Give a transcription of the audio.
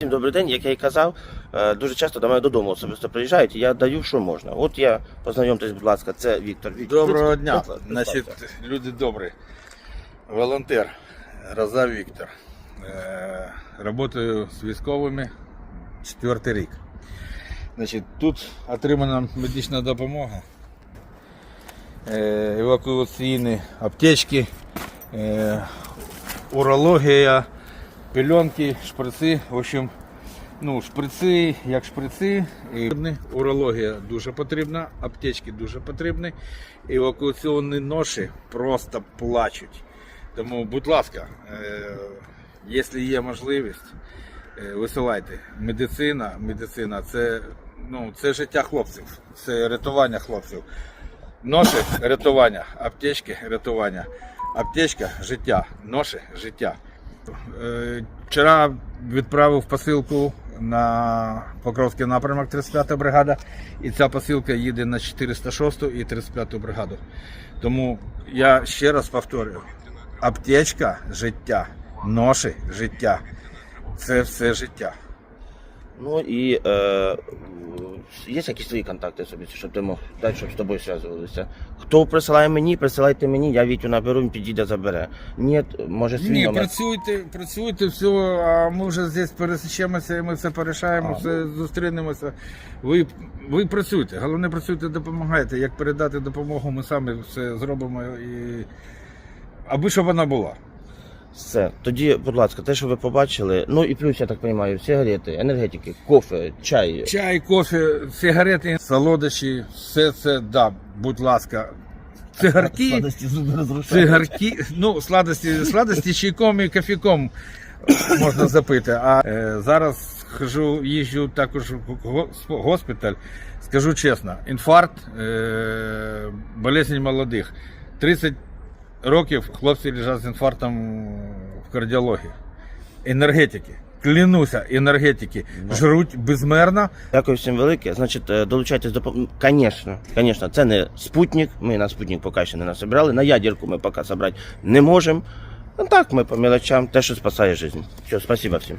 Всім добрий день, як я і казав, е, дуже часто до мене додому особисто приїжджають, і я даю, що можна. От я познайомтесь, будь ласка, це Віктор. Віктор, Доброго дня. Значить, люди добрі. Волонтер Роза Віктор. Е, Работаю з військовими четвертий рік. Значить, тут отримана медична допомога. Е, Евакуаційні аптечки, урологія, пельонки, шприци. В общем, ну, шприци, як шприци, урологія дуже потрібна, аптечки дуже потрібні. Евакуаційні ноші просто плачуть. Тому, будь ласка, е, якщо є можливість, е, висилайте. Медицина, медицина це, ну, це життя хлопців, це рятування хлопців. Ноші рятування, аптечки рятування. Аптечка життя, ноші життя. Е, Вчора відправив посилку на Покровський напрямок 35-та бригада, і ця посилка їде на 406 і 35 бригаду. Тому я ще раз повторюю: аптечка життя, ноші життя. Це все життя. Ну і е, є якісь свої контакти собі, щоб ти мог дати, щоб з тобою зв'язувалися. Хто присилає мені, присилайте мені, я Вітю наберу, він підійде, забере. Ні, може свій Ні, номер. працюйте, працюйте, все, а ми вже здесь пересічемося і ми все порішаємо, А, все зустрінемося. Ви, ви працюйте, головне працюйте, допомагайте. Як передати допомогу, ми самі все зробимо і аби щоб вона була. Все. Тоді, будь ласка, те, що ви побачили, ну і плюс, я так розумію, сигарети, енергетики, кофе, чай. Чай, кофе, сигарети, солодощі, все це, да, будь ласка. Цигарки, цигарки, ну, сладості, сладості чайком і кофіком можна запити. А е, зараз хожу, їжджу також в госпіталь. Скажу чесно, інфаркт, е, болезнь молодих. 30 років хлопці лежать з інфарктом в кардіології. Енергетики. Клянуся, енергетики жруть безмерно. Дякую всім велике. Значить, е, долучайтесь до Конечно, конечно, це не спутник. Ми на спутник поки ще не насобирали. На ядерку ми поки собрати не можемо. Ну так, ми по мелочам, те, що спасає життя. Все, спасибо всім.